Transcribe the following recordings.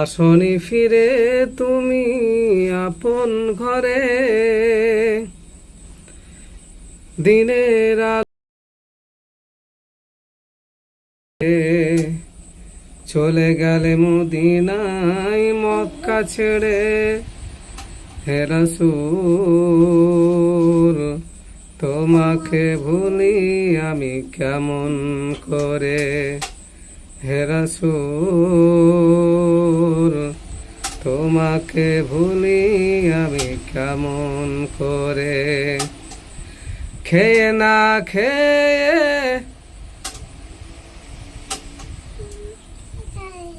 আসনি ফিরে তুমি আপন ঘরে। দিনের চলে গেলে মদিনায় মক্কা ছেড়ে হেরাসুর তোমাকে ভুলি আমি কেমন করে? হেরাসুর তোমাকে ভুলি আমি কেমন করে? খেয়ে না খেয়ে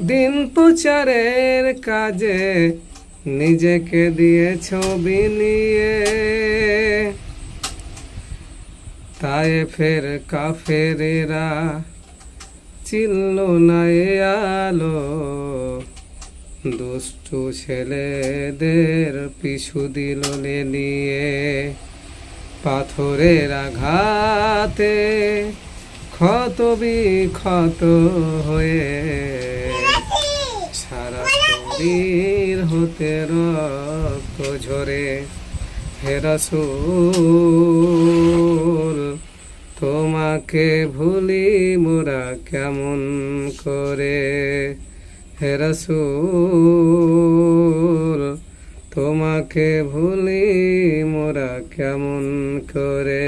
দিন প্রচারের কাজে নিজেকে দিয়ে ছবি নিয়ে তাই ফের কাফেরেরা চিল্ল না আলো। দুষ্টু ছেলেদের পিছু দিল নিয়ে। পাথরের আঘাতে ক্ষত বিক্ষত হয়ে। সারা শরীর হতে রক্ত ঝরে হেরাসুল তোমাকে ভুলি মোরা কেমন করে? হেরাসুল তোমাকে ভুলি মোরা কেমন করে?